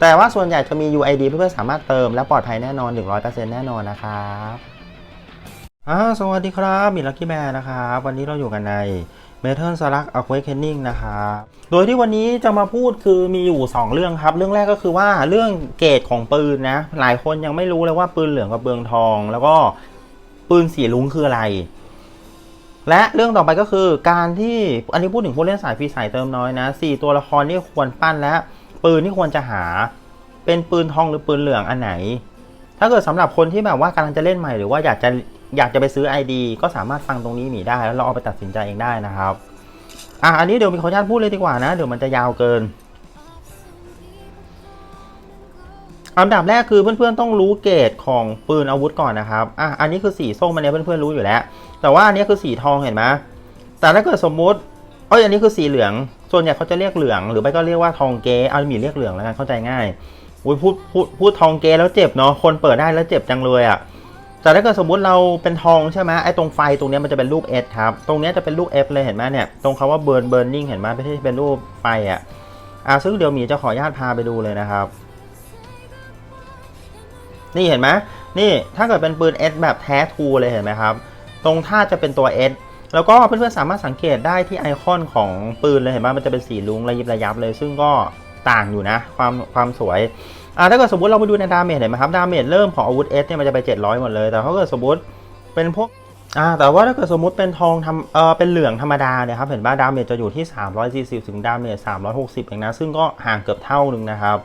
แต่ว่าส่วนใหญ่จะมี UID เพื่อนๆสามารถเติมและปลอดภัยแน่นอน 100%แน่นอนนะครับอ่าสวัสดีครับมีลักกี้แบร์นะครับ วันนี้เราอยู่กันใน m e t a l s l u g Awakening นะครับ โดยที่วันนี้จะมาพูดคือมีอยู่ 2 เรื่องครับ เรื่องแรกก็คือว่าเรื่องเกรดของปืนนะ หลายคนยังไม่รู้เลยว่าปืนเหลืองกับเบืองทอง แล้วก็ปืนสีลุงคืออะไร และเรื่องต่อไปก็คือการที่อันนี้พูดถึงผู้เล่นสายฟรีสายเติมน้อยนะสี่ตัวละครที่ควรปั้นและ ปืนที่ควรจะหา เป็นปืนทองหรือปืนเหลืองอันไหน ถ้าเกิดสำหรับคนที่แบบว่ากำลังจะเล่นใหม่หรือว่าอยากจะอยากจะไปซื้อ ID ก็สามารถฟังตรงนี้หนีได้แล้วเราเอาไปตัดสินใจเองได้นะครับอะอันนี้เดี๋ยวมีขออนุญาตพูดเลยดีกว่านะ เดี๋ยวมันจะยาวเกินอันดับแรกคือเพื่อนๆต้องรู้เกรดของปืนอาวุธก่อนนะครับอะอันนี้คือสีส้มอันนี้เพื่อนๆรู้อยู่แล้ว แต่ว่าอันนี้คือสีทองเห็นไหมแต่ถ้าเกิดสมมุติเอ้ยอันนี้คือสีเหลือง ส่วนใหญ่เขาจะเรียกเหลือง หรือไม่ก็เรียกว่าทองเกเอาหมีเรียกเหลืองแล้วกันเข้าใจง่ายอุ้ยพูดพูดพูดทองเกแล้วเจ็บเนาะคนเปิดได้แล้วเจ็บจังเลยอะ่ะแต่ถ้าเกิดสมมุติเราเป็นทองใช่ไหมไอ้ตรงไฟตรงนี้มันจะเป็นรูป S ครับ ตรงนี้จะเป็นรูป F เลยเห็นไหมเนี่ยตรงคำว่า burn burning เห็นไหมไม่ใช่เป็นรูปไฟอะอ่าซึ่งเดี๋ยวหมีจะขออนุญาตพาไปดูเลยนะครับ นี่เห็นไหมนี่ถ้าเกิดเป็นปืน S แบบแท้ทูเลยเห็นไหมครับ ตรงท่าจะเป็นตัว S แล้วก็เพื่อนๆสามารถสังเกตได้ที่ไอคอนของปืนเลยเห็นไหมมันจะเป็นสีลุ้งระยิบระยับเลย ซึ่งก็ต่างอยู่นะ ความความสวยอ่าถ้าเกิดสมมติเราไปดูในดาเมจเห็นไหมครับดาเมจเริ่มของอาวุธ S เนี่ยมันจะไป 700 หมดเลย แต่ถ้าเกิดสมมติเป็นพวกอ่าแต่ว่าถ้าเกิดสมมติเป็นทองทำเออเป็นเหลืองธรรมดาเนี่ยครับเห็นว่าดาเมจจะอยู่ที่ 340 ถึงดาเมจ360เองนะซึ่งก็ห่างเกือบเท่านึงนะครับ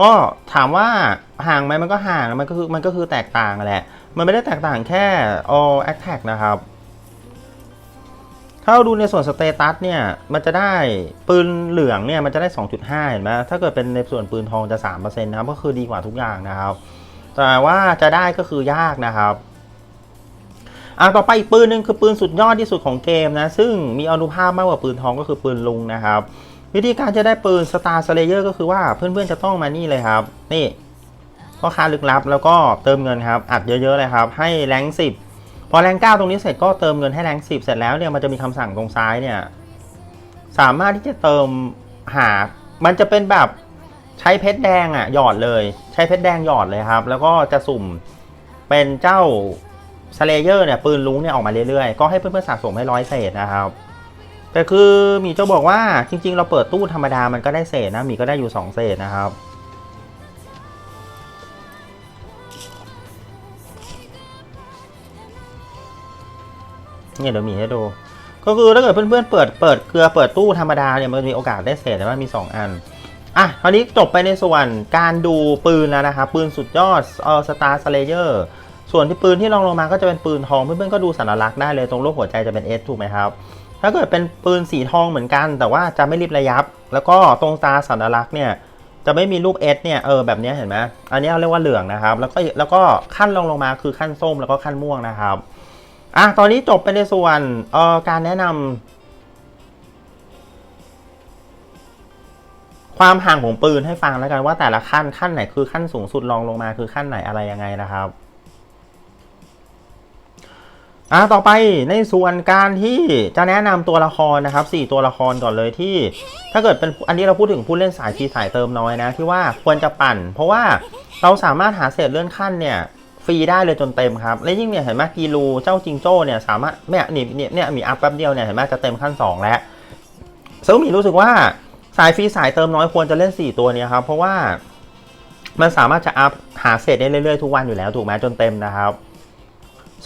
ก็ถามว่าห่างไหมมันก็ห่างมันก็คือมันก็คือแตกต่างแหละ มันไม่ได้แตกต่างแค่ all attack นะครับ ถ้าเราดูในส่วนสเตตัสเนี่ยมันจะได้ปืนเหลืองเนี่ยมันจะได้ 2.5 เห็นไหมถ้าเกิดเป็นในส่วนปืนทองจะ3%นะครับก็คือดีกว่าทุกอย่างนะครับ แต่ว่าจะได้ก็คือยากนะครับอะต่อไปอีกปืนหนึ่งคือปืนสุดยอดที่สุดของเกมนะซึ่งมีอนุภาพมากกว่าปืนทองก็คือปืนลุงนะครับ วิธีการจะได้ปืน Star Slayer ก็คือว่าเพื่อนๆจะต้องมานี่เลยครับ นี่พ่อค้าลึกลับแล้วก็เติมเงินครับ อัดเยอะๆเลยครับ ให้แรงสิบ พอแรงเก้าตรงนี้เสร็จก็เติมเงินให้แรงสิบเสร็จแล้วเนี่ยมันจะมีคำสั่งตรงซ้ายเนี่ยสามารถที่จะเติมหา มันจะเป็นแบบใช้เพชรแดงอะหยอดเลย ใช้เพชรแดงหยอดเลยครับ แล้วก็จะสุ่มเป็นเจ้าสเลเยอร์เนี่ยปืนลุงเนี่ยออกมาเรื่อยๆ ก็ให้เพื่อนๆสะสมให้ร้อยเศษนะครับแต่คือมีจะบอกว่าจริง ๆ เราเปิดตู้ธรรมดามันก็ได้เศษนะมีก็ได้อยู่2เศษนะครับ เนี่ยเดี๋ยวมีให้ดู ก็คือถ้าเกิดเพื่อนๆเปิดเปิดเกลือเปิดตู้ธรรมดาเนี่ยมันมีโอกาสได้เศษแต่ว่ามี 2 อันอะคราวนี้จบไปในส่วนการดูปืนแล้วนะครับปืนสุดยอดเออสตาร์สเลเยอร์ส่วนที่ปืนที่รองลงมาก็จะเป็นปืนทองเพื่อนๆก็ดูสัญลักษณ์ได้เลยตรงรูปหัวใจจะเป็น S ถูกไหมครับถ้าเกิดเป็นปืนสีทองเหมือนกัน แต่ว่าจะไม่รีบระยับ แล้วก็ตรงตาสัญลักษณ์เนี่ยจะไม่มีรูป S เนี่ยเออแบบนี้เห็นไหมอันนี้เรียกว่าเหลืองนะครับ แล้วก็แล้วก็ขั้นลงลงมาคือขั้นส้มแล้วก็ขั้นม่วงนะครับ อะตอนนี้จบไปในส่วนเอ่อการแนะนำความห่างของปืนให้ฟังแล้วกันว่าแต่ละขั้นขั้นไหนคือขั้นสูงสุดรองลงมาคือขั้นไหนอะไรยังไงนะครับอ่าต่อไปในส่วนการที่จะแนะนำตัวละครนะครับ 4 ตัวละครก่อนเลยที่ ถ้าเกิดเป็นอันนี้เราพูดถึงผู้เล่นสายทีสายเติมน้อยนะ ที่ว่าควรจะปั่น เพราะว่าเราสามารถหาเศษเลื่อนขั้นเนี่ย ฟรีได้เลยจนเต็มครับ และยิ่งเนี่ยเห็นไหมกีรูเจ้าจิงโจ้เนี่ยสามารถเนี่นี่เนี่ยเนี่ยมีอัพแป๊บเดียวเนี่ยเห็นไหมจะเต็มขั้น 2 แล้วซึ่งมีรู้สึกว่าสายฟรีสายเติมน้อยควรจะเล่น 4 ตัวเนี้ครับ เพราะว่ามันสามารถจะอัพหาเศษได้เรื่อยๆทุกวันอยู่แล้วถูกไหมจนเต็มนะครับ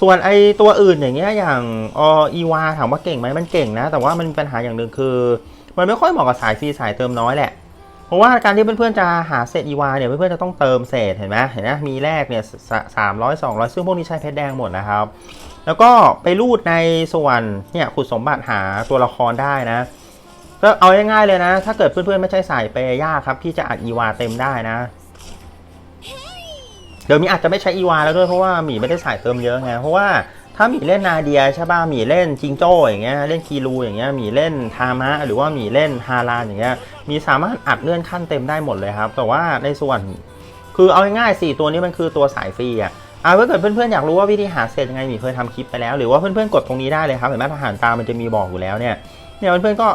ส่วนไอตัวอื่นอย่างเงี้ยอย่างออีวาถามว่าเก่งไหมมันเก่งนะ แต่ว่ามันมีปัญหาอย่างหนึ่งคือ มันไม่ค่อยเหมาะกับสายฟรีสายเติมน้อยแหละ เพราะว่าการที่เพื่อนๆจะหาเศษอีวาเนี่ยเพื่อนๆจะต้องเติมเศษเห็นไหมเห็นไหมมีแรกเนี่ยสามร้อยสองร้อยซึ่งพวกนี้ใช้เพชรแดงหมดนะครับ แล้วก็ไปรูดในส่วนเนี่ยขุดสมบัติหาตัวละครได้นะ ก็เอาง่ายๆเลยนะ ถ้าเกิดเพื่อนๆไม่ใช่สายเปย์ยากครับพี่จะอัดอีวาเต็มได้นะเดี๋ยวมีอาจจะไม่ใช้อีวาแล้วด้วยเพราะว่าหมีไม่ได้สายเติมเยอะไงเพราะว่า ถ้าหมีเล่นนาเดียใช่ป่ะหมีเล่นจิงโจ้อย่างเงี้ยเล่นคีรูอย่างเงี้ยหมีเล่นทามะหรือว่าหมีเล่นฮารานอย่างเงี้ยมีสามารถอัดเลื่อนขั้นเต็มได้หมดเลยครับ แต่ว่าในส่วน คือเอาง่ายๆสี่ตัวนี้มันคือตัวสายฟรีอะเอาถ้าเกิดเพื่อนๆอยากรู้ว่าวิธีหาเศษยังไงหมีเคยทำคลิปไปแล้ว หรือว่าเพื่อนๆกดตรงนี้ได้เลยครับเห็นไหมทหารตามมันจะมีบอกอยู่แล้วเนี่ยเนี่ยเพื่อนๆก็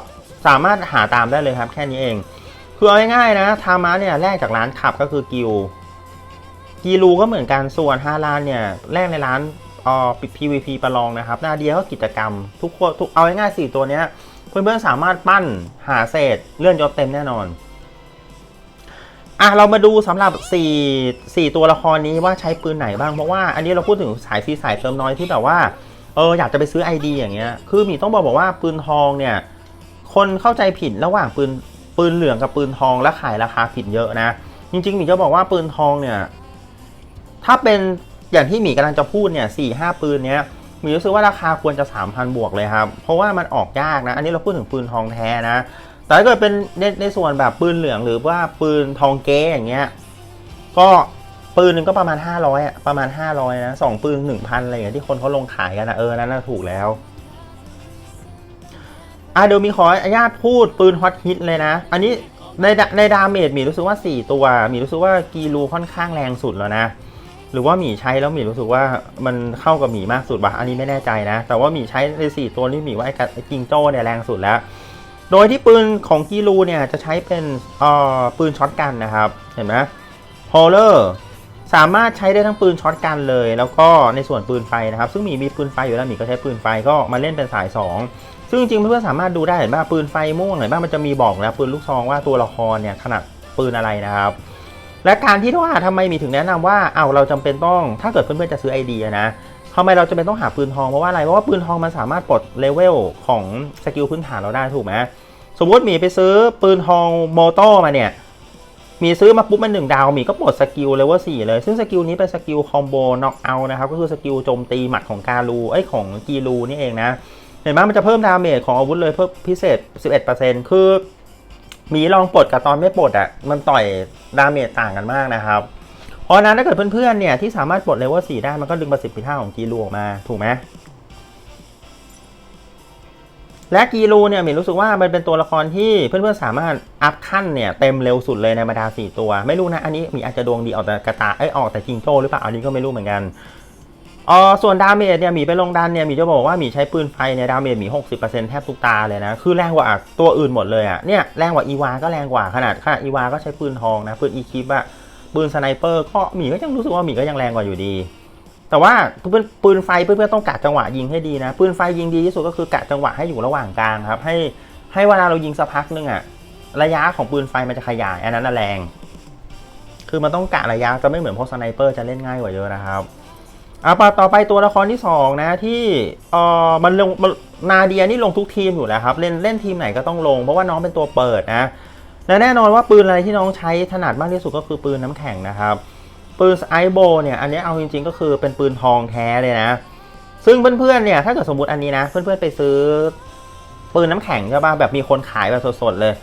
สามารถหาตามได้เลยครับ แค่นี้เอง คือเอาง่ายๆนะทามะเนี่ยแลกจากร้านขับก็คือกิลกีรูก็เหมือนกันส่วนฮารานเนี่ยแลกในร้าน อ่อ PVP ประลองนะครับนาเดียก็กิจกรรม ทุกคนทุกเอาง่ายๆสี่ตัวเนี้ย เพื่อนๆสามารถปั้นหาเศษเลื่อนยศเต็มแน่นอนอะเรามาดูสำหรับ4 4ตัวละครนี้ว่าใช้ปืนไหนบ้างเพราะว่าอันนี้เราพูดถึงสายฟรีสายเติมน้อยที่แบบว่าเอออยากจะไปซื้อ ID อย่างเงี้ยคือหมีต้องบอกบอกว่าปืนทองเนี่ย คนเข้าใจผิดระหว่างปืนปืนเหลืองกับปืนทองและขายราคาผิดเยอะนะ จริงๆหมีจะบอกว่าปืนทองเนี่ย ถ้าเป็น อย่างที่หมีกำลังจะพูดเนี่ยสี่ห้าปืนเนี้ยหมีรู้สึกว่าราคาควรจะ 3,000 บวกเลยครับ เพราะว่ามันออกยากนะ อันนี้เราพูดถึงปืนทองแท้นะ แต่ถ้าเกิดเป็นในในส่วนแบบปืนเหลืองหรือว่าปืนทองเก๊อย่างเงี้ย ก็ปืนหนึ่งก็ประมาณ 500อะ ประมาณ 500 นะสองปืน 1,000 อะไรอย่างเงี้ยที่คนเขาลงขายกันนะเออ นั่นน่ะถูกแล้ว อะเดี๋ยวมีขออนุญาตพูดปืนฮอตฮิตเลยนะ อันนี้ในในดาเมจหมีรู้สึกว่า 4 ตัวหมีรู้สึกว่ากีรูค่อนข้างแรงสุดแล้วนะ หรือว่าหมีใช้แล้วหมีรู้สึกว่ามันเข้ากับหมีมากสุดปะอันนี้ไม่แน่ใจนะ แต่ว่าหมีใช้ใน4ตัวนี่หมีว่าไอ้กับไอ้จิงโจ้เนี่ยแรงสุดแล้ว โดยที่ปืนของกีรูเนี่ยจะใช้เป็นเอ่อปืนช็อตกันนะครับ เห็นไหมโฮเลอร์สามารถใช้ได้ทั้งปืนช็อตกันเลย แล้วก็ในส่วนปืนไฟนะครับ ซึ่งหมีมีปืนไฟอยู่แล้วหมีก็ใช้ปืนไฟก็มาเล่นเป็นสาย 2 ซึ่งจริงเพื่อนๆสามารถดูได้เห็นป่ะปืนไฟม่วงเห็นป่ะมันจะมีบอกแล้วปืนลูกซองว่าตัวละครเนี่ยขนาดปืนอะไรนะครับ และการที่ว่าทำไมมีถึงแนะนำว่าเอาเราจำเป็นต้องถ้าเกิดเพื่อนๆจะซื้อไอเดียนะทำไมเราจำเป็นต้องหาปืนทองเพราะว่าอะไรเพราะว่าปืนทองมันสามารถปลดเลเวลของสกิลพื้นฐานเราได้ถูกไหมสมมติมีไปซื้อปืนทองโมโต้มาเนี่ยมีซื้อมาปุ๊บมันหนึ่งดาวมีก็ปลดสกิลเลเวลสี่เลย ซึ่งสกิลนี้เป็นสกิลคอมโบน็อกเอานะครับก็คือสกิลโจมตีหมัดของการูเอ้ของกีรูนี่เองนะเห็นไหมมันจะเพิ่มดาเมจของอาวุธเลยเพิ่มพิเศษ 11%คือ มีลองปลดกับตอนไม่ปลดอะมันต่อยดาเมจต่างกันมากนะครับ เพราะนั้นถ้าเกิดเพื่อนๆเนี่ยที่สามารถปลดเลเวล4ได้มันก็ดึงประสิทธิภาพของกีรูออกมาถูกไหมและกีรูเนี่ยมีรู้สึกว่ามันเป็นตัวละครที่เพื่อนๆสามารถอัพขั้นเนี่ยเต็มเร็วสุดเลยในบรรดา 4 ตัว ไม่รู้นะ อันนี้มีอาจจะดวงดีออกแต่กระตาเอ้ยออกแต่จิงโจ้หรือเปล่าอันนี้ก็ไม่รู้เหมือนกัน เออส่วนดาเมจเนี่ยหมีไปลงดันเนี่ยหมีจะบอกว่าหมีใช้ปืนไฟเนี่ยดาเมจหมี60%แทบทุกตาเลยนะ คือแรงกว่าตัวอื่นหมดเลยอะเนี่ยแรงกว่าอีวาก็แรงกว่าขนาดขนาดอีวาก็ใช้ปืนทองนะปืนอีคิปอะปืนสไนเปอร์ก็หมีก็ยังรู้สึกว่าหมีก็ยังแรงกว่าอยู่ดี แต่ว่าปืนปืนไฟเพื่อนๆต้องกะจังหวะยิงให้ดีนะ ปืนไฟยิงดีที่สุดก็คือกะจังหวะให้อยู่ระหว่างกลางครับให้ให้เวลาเรายิงสักพักนึงอะระยะของปืนไฟมันจะขยายอันนั้นแรง คือมันต้องกะระยะจะไม่เหมือนพวกสไนเปอร์จะเล่นง่ายกว่าเยอะนะครับ อะปต่อไปตัวละครที่ 2 นะที่เออมันลงมันนาเดียนี่ลงทุกทีมอยู่แล้วครับ เล่นเล่นทีมไหนก็ต้องลง เพราะว่าน้องเป็นตัวเปิดนะและแน่นอนว่าปืนอะไรที่น้องใช้ถนัดมากที่สุดก็คือปืนน้ำแข็งนะครับ ปืนไอโบเนี่ยอันนี้เอาจริงๆก็คือเป็นปืนทองแท้เลยนะ ซึ่งเพื่อนๆเนี่ยถ้าเกิดสมมติอันนี้นะ เพื่อนๆไปซื้อ ปืนน้ำแข็งใช่ป่ะแบบมีคนขายแบบสดๆเลย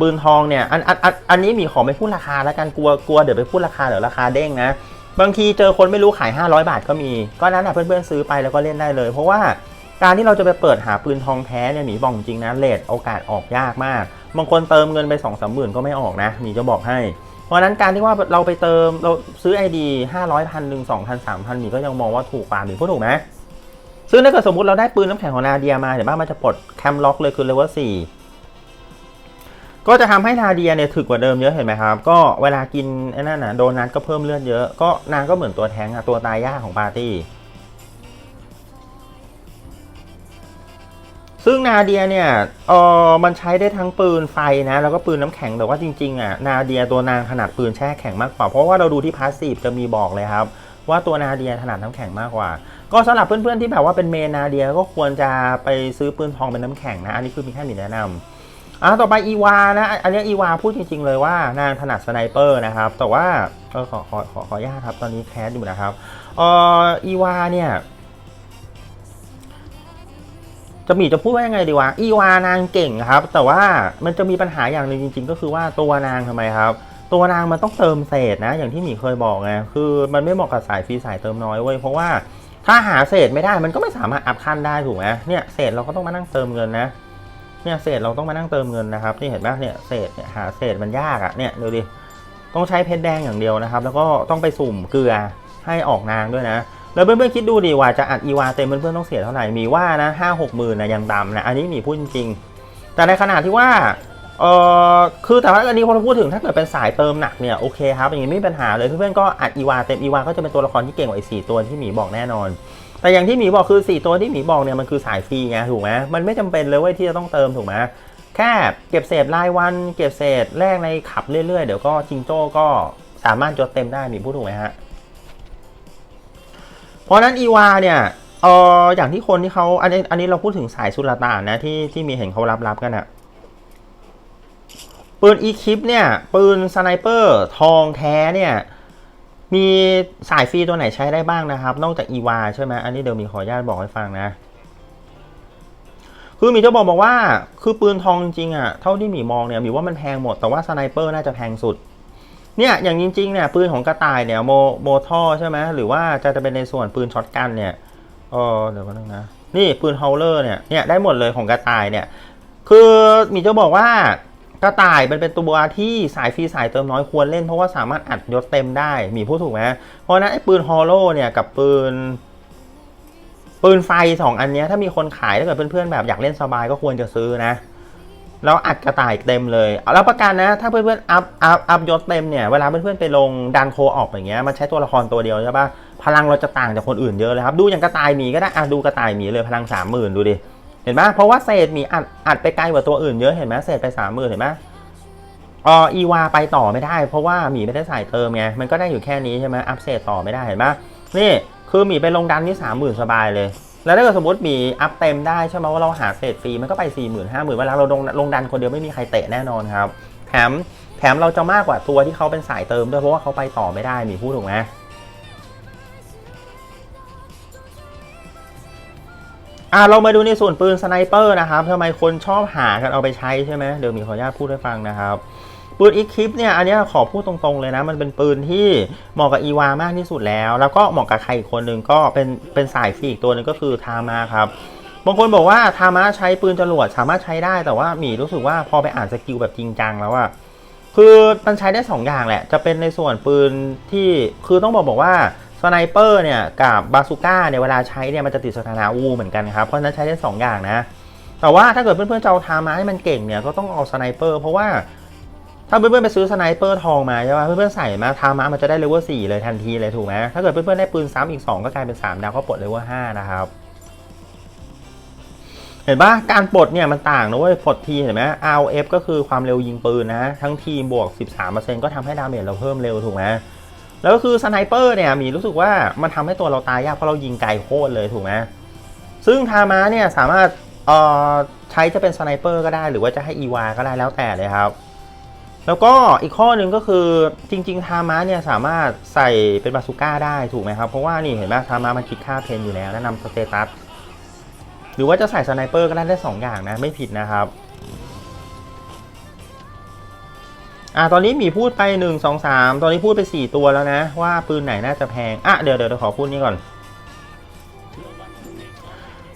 ปืนทองเนี่ยอันอันอันอันนี้มีขอไม่พูดราคาแล้วกันกลัวกลัวเดี๋ยวไปพูดราคาเดี๋ยวราคาเด้งนะ บางทีเจอคนไม่รู้ขาย 500 บาทก็มี ก็นั้นนะเพื่อนๆซื้อไปแล้วก็เล่นได้เลย เพราะว่าการที่เราจะไปเปิดหาปืนทองแท้เนี่ยหมีบอกจริงนะเลทโอกาสออกยากมาก บางคนเติมเงินไป2องสามหมื่นก็ไม่ออกนะหมีจะบอกให้ เพราะฉะนั้นการที่ว่าเราไปเติมเราซื้อ ID 500พันหนึ่งสองพันสามพันหมีก็ยังมองว่าถูกกว่าหมีพูดถูกไหมซึ่งถ้าเกิดสมมติเราได้ปืนน้ำแข็งของนาเดียมาเดี๋ยวบ้านมันจะปลดแคมล็อกเลยคือเลเวลสี่ ก็จะทำให้นาเดียเนี่ยถึกกว่าเดิมเยอะเห็นไหมครับ ก็เวลากินไอ้นั่นนะโดนัทก็เพิ่มเลือดเยอะ ก็นางก็เหมือนตัวแทงอะตัวตายยากของปาร์ตี้ ซึ่งนาเดียเนี่ยเออมันใช้ได้ทั้งปืนไฟนะ แล้วก็ปืนน้ำแข็ง แต่ว่าจริงๆอะนาเดียตัวนางถนัดปืนแช่แข็งมากกว่า เพราะว่าเราดูที่พาสซีฟจะมีบอกเลยครับ ว่าตัวนาเดียถนัดน้ำแข็งมากกว่า ก็สำหรับเพื่อนๆที่แบบว่าเป็นเมนนาเดียก็ควรจะไปซื้อปืนทองเป็นน้ำแข็งนะ อันนี้คือมีแค่มีแนะนำ อะต่อไปอีวานะ อันนี้อีวาพูดจริงๆเลยว่านางถนัดสไนเปอร์นะครับ แต่ว่าเออขอขอขอขออนุญาตครับ ตอนนี้แคสอยู่นะครับเอออีวาเนี่ย จะมีจะพูดว่ายังไงดีวะ อีวานางเก่งครับ แต่ว่ามันจะมีปัญหาอย่างหนึ่งจริง ๆ ก็คือว่าตัวนางทำไมครับ ตัวนางมันต้องเติมเศษนะ อย่างที่หมีเคยบอกไง คือมันไม่เหมาะกับสายฟรีสายเติมน้อยเว้ย เพราะว่าถ้าหาเศษไม่ได้มันก็ไม่สามารถอัพขั้นได้ถูกไหมเนี่ยเศษเราก็ต้องมานั่งเติมเงินนะ เนี่ยเศษเราต้องมานั่งเติมเงินนะครับนี่เห็นไหมเนี่ยเศษเนี่ยหาเศษมันยากอะ่ะเนี่ยดูดิต้องใช้เพชรแดงอย่างเดียวนะครับ แล้วก็ต้องไปสุ่มเกลือให้ออกนางด้วยนะ แล้วเพื่อนๆคิดดูดิว่าจะอัดอีวาเต็มเพื่อนๆต้องเสียเท่าไหร่มีว่านะห้าหกหมื่นนะยังต่ำนะอันนี้มีพูดจริง แต่ในขณะที่ว่าเออคือแต่ว่าอันนี้พอเราพูดถึงถ้าเกิดเป็นสายเติมหนักเนี่ยโอเคครับอย่างนี้ไม่มีปัญหาเลยเพื่อนๆก็อัดอีวาเต็มอีวาก็จะเป็นตัวละครที่เก่งกว่าไอ้สี่ตัวที่หมีบอกแน่นอน แต่อย่างที่หมีบอกคือ 4 ตัวที่หมีบอกเนี่ยมันคือสายฟรีไงถูกไหมมันไม่จำเป็นเลยเว้ยที่จะต้องเติมถูกไหมแค่เก็บเศษรายวัน เก็บเศษแลกในขับเรื่อยๆ เดี๋ยวก็จิงโจ้ก็สามารถจดเต็มได้หมีพูดถูกไหมฮะ เพราะฉะนั้นอีวาเนี่ยเอออย่างที่คนที่เขาอันนี้อันนี้เราพูดถึงสายสุลต่านนะที่ที่มีเห็นเขารับรับกันอะปืนอีคิปเนี่ย ปืนสไนเปอร์ ทองแท้เนี่ย มีสายฟรีตัวไหนใช้ได้บ้างนะครับ นอกจากอีวาใช่ไหมอันนี้เดี๋ยวมีขออนุญาตบอกให้ฟังนะ คือมีจะบอกบอกว่า คือปืนทองจริงอะเท่าที่มีมองเนี่ยมีว่ามันแพงหมด แต่ว่าสไนเปอร์น่าจะแพงสุด เนี่ยอย่างจริงๆเนี่ยปืนของกระต่ายเนี่ยโมโมท่อใช่ไหมหรือว่าจะจะเป็นในส่วนปืนช็อตกันเนี่ยเออเดี๋ยวก็นึงนะนี่ปืนฮอลเลอร์เนี่ยเนี่ยได้หมดเลยของกระต่ายเนี่ย คือมีจะบอกว่า กระต่ายมันเป็นตัวที่สายฟรีสายเติมน้อยควรเล่นเพราะว่าสามารถอัดยศเต็มได้ มีพูดถูกไหมเพราะนั้นไอ้ปืนฮอลโลเนี่ยกับปืน ปืนไฟสองอันนี้ถ้ามีคนขายถ้าเกิดเพื่อนๆแบบอยากเล่นสบายก็ควรจะซื้อนะแล้วอัดกระต่ายเต็มเลยเอาแล้วประกันนะ ถ้าเพื่อนๆอัพอัพอัพยศเต็มเนี่ย เวลาเพื่อนๆไปลงดันโคออกอย่างเงี้ย มันใช้ตัวละครตัวเดียวใช่ปะพลังเราจะต่างจากคนอื่นเยอะเลยครับ ดูอย่างกระต่ายหมีก็ได้อะดูกระต่ายหมีเลยพลังสามหมื่นดูดิ เห็นไหมเพราะว่าเศษหมีอัดอัดไปไกลกว่าตัวอื่นเยอะเห็นไหมเศษไปสามหมื่นเห็นไหมอออีวาไปต่อไม่ได้ เพราะว่าหมีไม่ได้ใส่เติมไงมันก็ได้อยู่แค่นี้ใช่ไหมอัพเซตต่อไม่ได้เห็นปะนี่คือหมีไปลงดันที่สามหมื่นสบายเลย แล้วถ้าเกิดสมมติหมีอัพเต็มได้ใช่ไหมว่าเราหาเศษฟรีมันก็ไปสี่หมื่นห้าหมื่นเวลาเราลงลงดันคนเดียวไม่มีใครเตะแน่นอนครับ แถมแถมเราจะมากกว่าตัวที่เขาเป็นสายเติมด้วยเพราะว่าเขาไปต่อไม่ได้หมีพูดถูกไหม อะเรามาดูในส่วนปืนสไนเปอร์นะครับทำไมคนชอบหากันเอาไปใช้ใช่ไหมเดี๋ยวมีขออนุญาตพูดให้ฟังนะครับปืนอีคลิปเนี่ยอันนี้ขอพูดตรงๆเลยนะ มันเป็นปืนที่เหมาะกับอีวามากที่สุดแล้ว แล้วก็เหมาะกับใครอีกคนหนึ่งก็เป็นเป็นสายฟรีอีกตัวหนึ่งก็คือทามาครับบางคนบอกว่าทามาใช้ปืนจรวดสามารถใช้ได้แต่ว่าหมีรู้สึกว่าพอไปอ่านสกิลแบบจริงจังแล้วอะคือมันใช้ได้สองอย่างแหละ จะเป็นในส่วนปืนที่คือต้องบอกบอกว่า สไนเปอร์เนี่ยกับบาซูก้าเนี่ยเวลาใช้เนี่ยมันจะติดสถานะอูเหมือนกันครับ เพราะฉะนั้นใช้ได้สองอย่างนะ แต่ว่าถ้าเกิดเพื่อนๆจะเอาทามาให้มันเก่งเนี่ยก็ต้องเอาสไนเปอร์เพราะว่าถ้าเพื่อนๆไปซื้อสไนเปอร์ทองมาใช่ป่ะเพื่อนๆใส่มาทามามันจะได้เลเวล4เลยทันทีเลยถูกไหมถ้าเกิดเพื่อนๆได้ปืนซ้ำอีก 2 ก็กลายเป็น 3 ดาวก็ปลดเลเวล5นะครับเห็นปะการปลดเนี่ยมันต่างนะเว้ยปลดทีเห็นไหม RF ก็คือความเร็วยิงปืนนะ ทั้งทีบวก 13%ก็ทำให้ดาเมจเราเพิ่มเร็วถูกไหม แล้วก็คือสไนเปอร์เนี่ยมีรู้สึกว่ามันทำให้ตัวเราตายยากเพราะเรายิงไกลโคตรเลยถูกไหมซึ่งทามาเนี่ยสามารถเอ่อใช้จะเป็นสไนเปอร์ก็ได้หรือว่าจะให้อีวาก็ได้แล้วแต่เลยครับ แล้วก็อีกข้อหนึ่งก็คือจริง ๆ ทามาเนี่ยสามารถใส่เป็นบาซูก้าได้ถูกไหมครับ เพราะว่านี่เห็นไหมทามามันคิดค่าเพนอยู่แล้วแนะนำสเตตัสหรือว่าจะใส่สไนเปอร์ก็ได้ได้สองอย่างนะไม่ผิดนะครับ อะตอนนี้มีพูดไป 1 2 3 ตอนนี้พูดไป 4 ตัวแล้วนะ ว่าปืนไหนน่าจะแพง อะเดี๋ยวเดี๋ยวเดี๋ยวขอพูดนี้ก่อน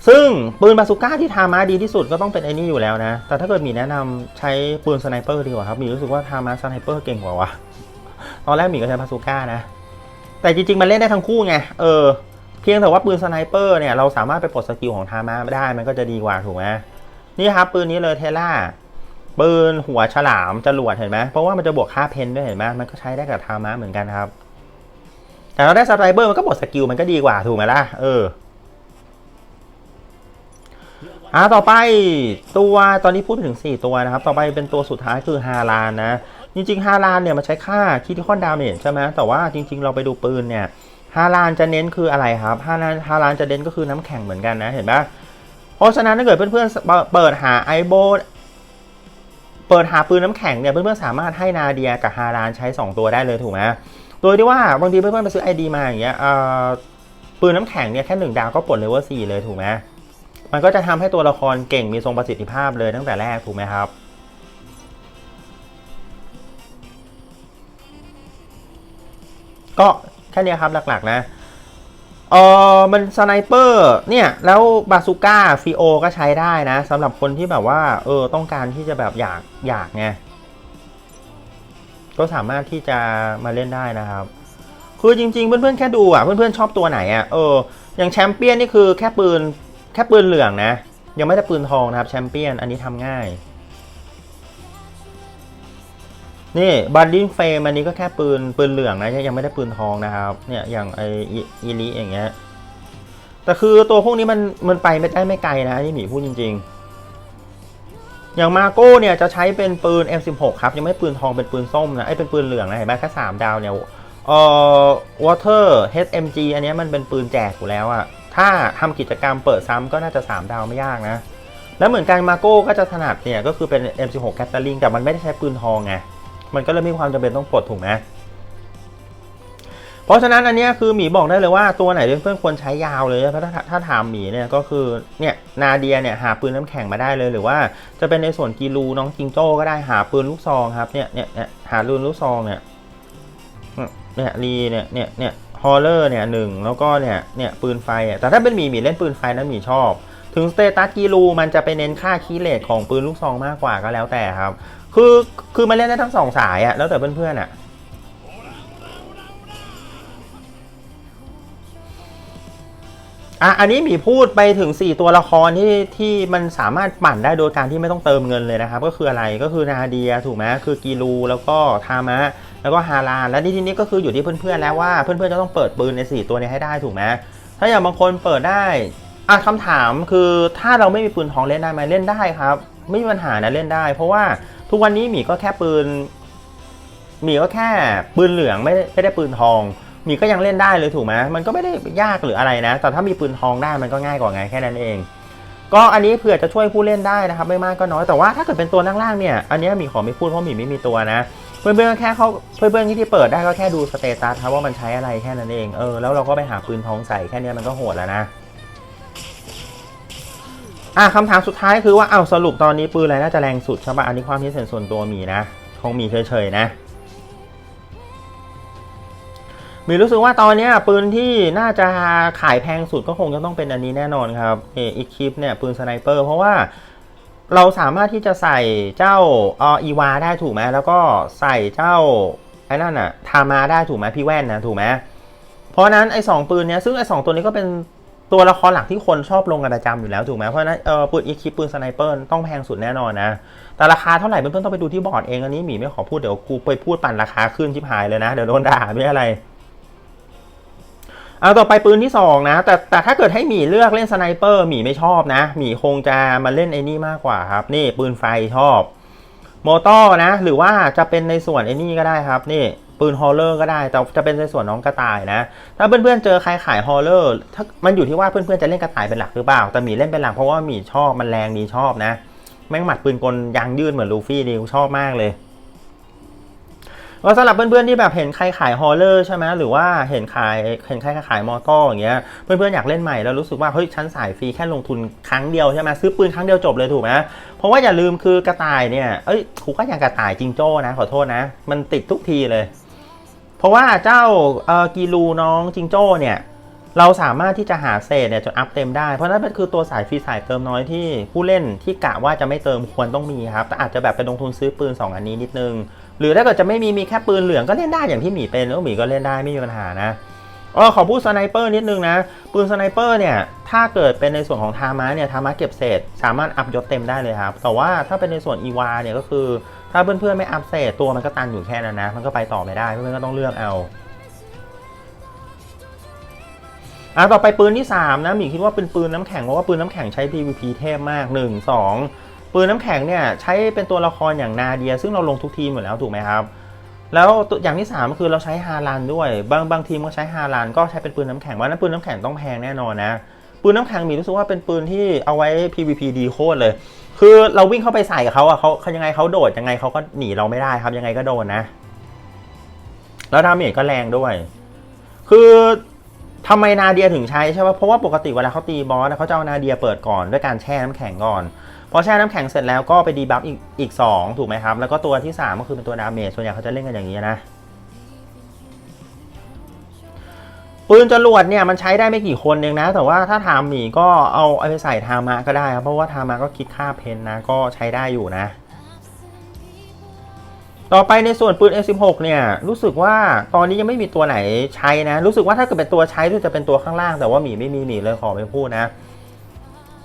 ซึ่งปืนบาซูก้าที่ทามาดีที่สุดก็ต้องเป็นไอ้นี่อยู่แล้วนะ แต่ถ้าเกิดมีแนะนำใช้ปืนสไนเปอร์ดีกว่าครับ มีรู้สึกว่าทามาสไนเปอร์เก่งกว่าวะตอนแรกมีก็ใช้บาซูก้านะ แต่จริงๆ มันเล่นได้ทั้งคู่ไง เออ เพียงแต่ว่าปืนสไนเปอร์เนี่ยเราสามารถไปปลดสกิลของทามาได้ มันก็จะดีกว่าถูกไหมนี่ครับปืนนี้เลยเทล่า ปืนหัวฉลามจรวดเห็นไหมเพราะว่ามันจะบวกค่าเพนด้วยเห็นไหมมันก็ใช้ได้กับทามาเหมือนกันครับ แต่เราได้สไตรเบอร์มันก็บวกสกิลมันก็ดีกว่าถูกไหมล่ะเอออ่าต่อไปตัวตอนนี้พูดถึง 4 ตัวนะครับ ต่อไปเป็นตัวสุดท้ายคือฮาลานนะ จริงๆฮาลานเนี่ยมันใช้ค่าคิดที่คอนดาเมจใช่ไหมแต่ว่าจริง ๆ เราไปดูปืนเนี่ยฮาลานจะเน้นคืออะไรครับฮาลานฮาลานจะเน้นก็คือน้ำแข็งเหมือนกันนะเห็นปะเพราะฉะนั้นถ้าเกิดเพื่อนๆเปิดหาไอโบ ปิดหาปืนน้ำแข็งเนี่ยเพื่อนๆสามารถให้นาเดียกับฮารานใช้ 2 ตัวได้เลยถูกไหมโดยที่ว่าบางทีเพื่อนๆไปซื้อไอดีมาอย่างเงี้ยปืนน้ำแข็งเนี่ยแค่หนึ่งดาวก็ปลดเลเวล4เลยถูกไหมมันก็จะทำให้ตัวละครเก่งมีทรงประสิทธิภาพเลยตั้งแต่แรกถูกไหมครับก็แค่นี้ครับหลักๆนะ เออมันสไนเปอร์เนี่ย แล้วบาซูก้าฟิโอก็ใช้ได้นะสำหรับคนที่แบบว่า เออ ต้องการที่จะแบบอยากอยากไงก็สามารถที่จะมาเล่นได้นะครับ คือจริงๆ เพื่อนๆ แค่ดูอะ เพื่อนๆ ชอบตัวไหนอะ เออ อย่างแชมเปี้ยนนี่คือแค่ปืน แค่ปืนเหลืองนะ ยังไม่ได้ปืนทองนะครับแชมเปี้ยน อันนี้ทำง่าย นี่บันดิงเฟรมอันนี้ก็แค่ปืนปืนเหลืองนะยังไม่ได้ปืนทองนะครับ เนี่ยอย่างไออีลิอย่างเงี้ยแต่คือตัวพวกนี้มันมันไปไม่ได้ไม่ไกลนะนี่หมีพูดจริง ๆ อย่างมาโก้เนี่ยจะใช้เป็นปืน M16 ครับ ยังไม่ปืนทองเป็นปืนส้มนะไอเป็นปืนเหลืองนะเห็นไหมแค่สามดาวเนี่ยเอ่อ water HMG อันนี้มันเป็นปืนแจกอยู่แล้วอะถ้าทำกิจกรรมเปิดซ้ำก็น่าจะ 3 ดาวไม่ยากนะ แล้วเหมือนกันมาโก้ก็จะถนัดเนี่ยก็คือเป็น M16 c a t l i n g แต่มันไม่ได้ใช้ปืนทองไง มันก็เลยมีความจำเป็นต้องปลดถูกไหมเพราะฉะนั้นอันนี้คือหมีบอกได้เลยว่าตัวไหนเพื่อนๆควรใช้ยาวเลยเพราะถ้าถ้าถามหมีเนี่ยก็คือเนี่ยนาเดียเนี่ยหาปืนน้ำแข็งมาได้เลยหรือว่าจะเป็นในส่วนกีรูน้องจิงโจ้ก็ได้หาปืนลูกซองครับเนี่ยเนี่ยเนี่ยหาปืนลูกซองเนี่ยเนี่ยรีเนี่ยเนี่ยเนี่ยฮอลเลอร์เนี่ยหนึ่งแล้วก็เนี่ยเนี่ยปืนไฟอะแต่ถ้าเป็นหมีหมีเล่นปืนไฟนะหมีชอบ ถึงสเตตัสกีรูมันจะไปเน้นค่าคีเลตของปืนลูกซองมากกว่าก็แล้วแต่ครับ คือคือมันเล่นได้ทั้งสองสายอะแล้วแต่เพื่อนๆอะอะอันนี้มีพูดไปถึง 4 ตัวละครที่ที่มันสามารถปั่นได้โดยการที่ไม่ต้องเติมเงินเลยนะครับ ก็คืออะไรก็คือนาเดียถูกไหมคือกีรูแล้วก็ทามะแล้วก็ฮาลานและที่ทีนี้ก็คืออยู่ที่เพื่อนๆแล้วว่าเพื่อนๆจะต้องเปิดปืนใน 4 ตัวนี้ให้ได้ถูกไหมถ้าอย่างบางคนเปิดได้อะคำถามคือถ้าเราไม่มีปืนทองเล่นได้ไหมเล่นได้ครับ ไม่มีปัญหานะเล่นได้ เพราะว่าทุกวันนี้หมีก็แค่ปืนหมีก็แค่ปืนเหลืองไม่ได้ไม่ได้ปืนทองหมีก็ยังเล่นได้เลยถูกไหมมันก็ไม่ได้ยากหรืออะไรนะ แต่ถ้ามีปืนทองได้มันก็ง่ายกว่าไงแค่นั้นเอง ก็อันนี้เผื่อจะช่วยผู้เล่นได้นะครับ ไม่มากก็น้อยแต่ว่าถ้าเกิดเป็นตัวล่างๆเนี่ยอันนี้หมีขอไม่พูดเพราะหมีไม่มีตัวนะเพื่อนๆแค่เขาเพื่อนๆที่เปิดได้ก็แค่ดูสเตตัสครับว่ามันใช้อะไรแค่นั้นเองเออแล้วเราก็ไปหาปืนทองใส่แค่นี้มันก็โหดแล้วนะ อะคำถามสุดท้ายคือว่าเอาสรุปตอนนี้ปืนอะไรน่าจะแรงสุดใช่ปะอันนี้ความคิดเห็นส่วนตัวมีนะ คงมีเฉยๆนะ มีรู้สึกว่าตอนนี้ปืนที่น่าจะขายแพงสุดก็คงจะต้องเป็นอันนี้แน่นอนครับเออีคลิปเนี่ยปืนสไนเปอร์เพราะว่าเราสามารถที่จะใส่เจ้าออีวาได้ถูกไหมแล้วก็ใส่เจ้าไอ้นั่นอะทามาได้ถูกไหมพี่แว่นนะถูกไหมเพราะนั้นไอ้สองปืนเนี้ยซึ่งไอ้สองตัวนี้ก็เป็น ตัวละครหลักที่คนชอบลงกันประจำอยู่แล้วถูกไหมเพราะนั้นเออปืนอีคิปปืนสไนเปอร์ต้องแพงสุดแน่นอนนะ แต่ราคาเท่าไหร่เพื่อนๆต้องไปดูที่บอร์ดเองอันนี้หมีไม่ขอพูดเดี๋ยวกูไปพูดปั่นราคาขึ้นชิบหายเลยนะ เดี๋ยวโดนด่าไม่อะไรเอาต่อไปปืนที่ 2 นะ แต่แต่ถ้าเกิดให้หมีเลือกเล่นสไนเปอร์หมีไม่ชอบนะหมีคงจะมาเล่นไอ้นี่มากกว่าครับ นี่ปืนไฟชอบโมโต้นะ หรือว่าจะเป็นในส่วนไอ้นี่ก็ได้ครับนี่ ปืนฮอลเลอร์ก็ได้ แต่จะเป็นในส่วนน้องกระต่ายนะ ถ้าเพื่อนๆเจอใครขายฮอลเลอร์ถ้ามันอยู่ที่ว่าเพื่อนๆจะเล่นกระต่ายเป็นหลักหรือเปล่า แต่หมีเล่นเป็นหลักเพราะว่าหมีชอบมันแรงดีชอบนะ แม่งหมัดปืนกลยางยืดเหมือนลูฟี่ดีชอบมากเลยก็สำหรับเพื่อนๆที่แบบเห็นใครขายฮอลเลอร์ใช่ไหมหรือว่าเห็นขายเห็นใครขายมอเตอร์อย่างเงี้ยเพื่อนๆอยากเล่นใหม่แล้วรู้สึกว่าเฮ้ยชั้นสายฟรีแค่ลงทุนครั้งเดียวใช่ไหมซื้อปืนครั้งเดียวจบเลยถูกไหมเพราะว่าอย่าลืมคือกระต่ายเนี่ยเอ้ยถูก็อย่างกระต่ายจิงโจ้นะขอโทษนะ มันติดทุกทีเลย ราะว่าเจ้ากีรูน้องจิงโจ้เนี่ยเราสามารถที่จะหาเศษเนี่ยจนอัพเต็มได้ เพราะนั้นเป็นคือตัวสายฟรีสายเติมน้อยที่ผู้เล่นที่กะว่าจะไม่เติมควรต้องมีครับ แต่อาจจะแบบไปลงทุนซื้อปืน 2 อันนี้นิดนึง หรือถ้าเกิดจะไม่มีมีแค่ปืนเหลืองก็เล่นได้อย่างที่หมีเป็นแล้วหมีก็เล่นได้ไม่มีปัญหานะอ๋อขอพูดสไนเปอร์นิดนึงนะ ปืนสไนเปอร์เนี่ยถ้าเกิดเป็นในส่วนของทามะเนี่ยทามะเก็บเศษ สามารถอัพยศเต็มได้เลยครับ แต่ว่าถ้าเป็นในส่วนอีวาเนี่ยก็คือ ถ้าเพื่อนๆไม่อัพเศษตัวมันก็ตันอยู่แค่นั้นนะ มันก็ไปต่อไม่ได้เพื่อนๆก็ต้องเลือกเอาอะต่อไปปืนที่ 3 นะหมีคิดว่าเป็นปืนน้ำแข็งเพราะว่าปืนน้ำแข็งใช้ PVP เทพมาก 1 2 ปืนน้ำแข็งเนี่ยใช้เป็นตัวละครอย่างนาเดีย ซึ่งเราลงทุกทีมหมดแล้วถูกไหมครับ แล้วอย่างที่3ก็คือเราใช้ฮารันด้วย บางบางทีมก็ใช้ฮารันก็ใช้เป็นปืนน้ำแข็งว่านั้นปืนน้ำแข็งต้องแพงแน่นอนนะปืนน้ำแข็งมีรู้สึกว่าเป็นปืนที่เอาไว้ PVP ดีโคตรเลย คือเราวิ่งเข้าไปใส่กับเขาอะเขาเขายังไงเขาโดดยังไงเขาก็หนีเราไม่ได้ครับ ยังไงก็โดนนะ แล้วดาเมจก็แรงด้วย คือทำไมนาเดียถึงใช้ใช่ไหมเพราะว่าปกติเวลาเขาตีบอสเขาจะเอานาเดียเปิดก่อนด้วยการแช่น้ำแข็งก่อนพอแช่น้ำแข็งเสร็จแล้วก็ไปดีบัฟอีกอีกสองถูกไหมครับ แล้วก็ตัวที่ 3 ก็คือเป็นตัวดาเมจส่วนใหญ่เขาจะเล่นกันอย่างนี้นะ ปืนจรวดเนี่ยมันใช้ได้ไม่กี่คนเองนะ แต่ว่าถ้าถามหมีก็เอาเอาไปใส่ทามาก็ได้ครับเพราะว่าทามาก็คิดค่าเพนนะก็ใช้ได้อยู่นะ ต่อไปในส่วนปืน S16 เนี่ยรู้สึกว่าตอนนี้ยังไม่มีตัวไหนใช้นะ รู้สึกว่าถ้าเกิดเป็นตัวใช้จะเป็นตัวข้างล่าง แต่ว่าหมีไม่มีหมีเลยขอไม่พูดนะ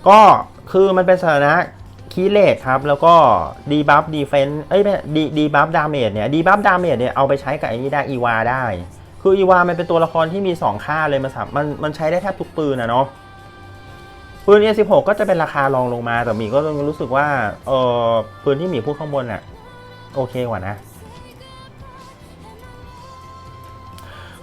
ก็คือมันเป็นสถานะคีเลตครับ แล้วก็ดีบัฟดีเฟนเอ้ยดีดีบัฟดาเมจเนี่ยดีบัฟดาเมจเนี่ยเอาไปใช้กับไอ้นี่ได้อีวาได้ คืออีวามันเป็นตัวละครที่มี 2 ค่าเลยมันสามมันมันใช้ได้แทบทุกปืนนะเนาะปืน A16 ก็จะเป็นราคารองลงมา แต่หมีก็รู้สึกว่าเออปืนที่หมีพูดข้างบนอะโอเคกว่านะ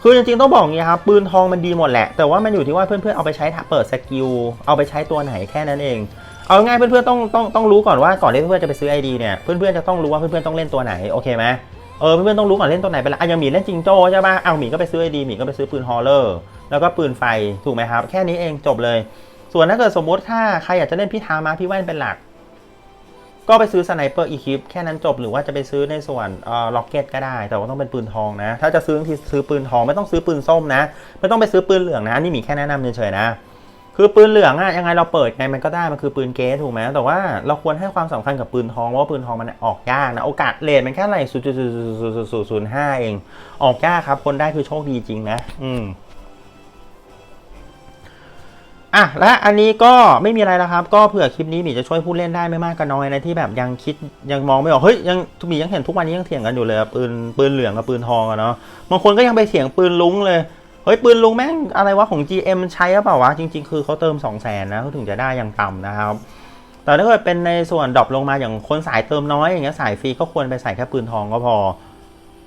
คือจริงๆต้องบอกงนี้ครับ ปืนทองมันดีหมดแหละ แต่ว่ามันอยู่ที่ว่าเพื่อนๆเอาไปใช้เปิดสกิลเอาไปใช้ตัวไหนแค่นั้นเอง เอาง่ายเพื่อนๆต้องต้องต้องรู้ก่อนว่าก่อนที่เพื่อนๆจะไปซื้อ ID เนี่ยเพื่อนๆจะต้องรู้ว่าเพื่อนๆต้องเล่นตัวไหนโอเคไหม เออเพื่อนๆต้องรู้ก่อนเล่นตัวไหนเป็นหลักอะย่างหมีเล่นจิงโจ้ใช่ป่ะเอาหมีก็ไปซื้อ ID หมีก็ไปซื้อปืนฮอลเลอร์แล้วก็ปืนไฟถูกไหมครับ แค่นี้เองจบเลย ส่วนถ้าเกิดสมมติถ้าใครอยากจะเล่นพี่ทามาพี่แว่นเป็นหลัก ก็ไปซื้อสไนเปอร์อีคิปแค่นั้นจบหรือว่าจะไปซื้อในส่วนเอ่อล็อกเก็ตก็ได้ แต่ว่าต้องเป็นปืนทองนะ ถ้าจะซื้อที่ซื้อปืนทองไม่ต้องซื้อปืนส้มนะ ไม่ต้องไปซื้อปืนเหลืองนะนี่มีแค่แนะนำเฉยๆนะ คือปืนเหลืองอะยังไงเราเปิดไงมันก็ได้มันคือปืนเกสถูกไหมแต่ว่าเราควรให้ความสำคัญกับปืนทองเพราะว่าปืนทองมันออกยากนะโอกาสเลทมันแค่ไหนศูนย์จุดศูนย์ศูนย์ศูนย์ศูนย์ห้าเอง ออกยากครับ คนได้คือโชคดีจริงนะ อืมอะและอันนี้ก็ไม่มีอะไรแล้วครับ ก็เผื่อคลิปนี้หมีจะช่วยผู้เล่นได้ไม่มากก็น้อยนะที่แบบยังคิดยังมองไม่ออกเฮ้ยยังหมียังเห็นทุกวันนี้ยังเถียงกันอยู่เลยปืนปืนเหลืองกับปืนทองอะเนาะบางคนก็ยังไปเถียงปืนลุ้งเลย เฮ้ยปืนลุงแม่งอะไรวะของ GM มันใช้หรือเปล่าวะ จริง ๆ คือเขาเติม 2 0 0แสนนะเขาถึงจะได้อย่างต่ำนะครับ แต่ถ้าเกิดเป็นในส่วนดรอปลงมาอย่างคนสายเติมน้อยอย่างเงี้ยสายฟรีก็ควรไปใส่แค่ปืนทองก็พอ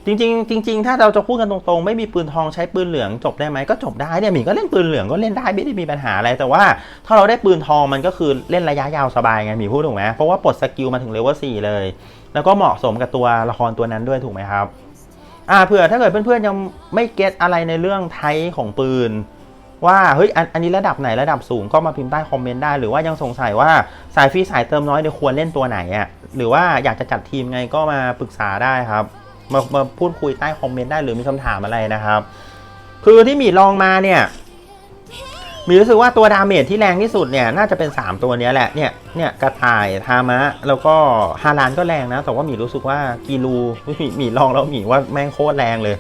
จริงๆจริง ๆ ถ้าเราจะพูดกันตรงๆ ไม่มีปืนทองใช้ปืนเหลืองจบได้ไหมก็จบได้เนี่ยหมีก็เล่นปืนเหลืองก็เล่นได้ไม่ได้มีปัญหาอะไรแต่ว่า ถ้าเราได้ปืนทองมันก็คือเล่นระยะยาวสบายไงหมีพูดถูกไหมเพราะว่าปลดสกิลมาถึงเลเวลสี่เลย แล้วก็เหมาะสมกับตัวละครตัวนั้นด้วยถูกไหมครับ อ่าเผื่อถ้าเกิดเพื่อนๆยังไม่เก็ตอะไรในเรื่องไทป์ของปืน ว่าเฮ้ยอันอันนี้ระดับไหนระดับสูงก็มาพิมพ์ใต้คอมเมนต์ได้หรือว่ายังสงสัยว่าสายฟรีสายเติมน้อยเนี่ยควรเล่นตัวไหนอะ่ะหรือว่าอยากจะจัดทีมไงก็มาปรึกษาได้ครับ มามาพูดคุยใต้คอมเมนต์ได้หรือมีคำถามอะไรนะครับ คือที่มีลองมาเนี่ย มีรู้สึกว่าตัวดาเมจที่แรงที่สุดเนี่ยน่าจะเป็น 3 ตัวนี้แหละเนี่ยเนี่ยกระต่ายทามะ แล้วก็ฮาลานก็แรงนะ แต่ว่ามีรู้สึกว่ากีรูมีมีลองแล้วมีว่าแม่งโคตรแรงเลย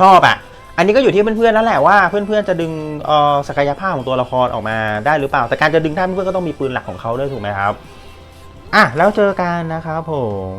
ชอบอะ่ะอันนี้ก็อยู่ที่เพื่อนๆแล้วแหละว่าเพื่อนๆจะดึงอ่อศักยภาพของตัวละครออกมาได้หรือเปล่า แต่การจะดึงได้เพื่อนก็ต้องมีปืนหลักของเขาด้วยถูกไหมครับอะแล้วเจอกันนะครับผม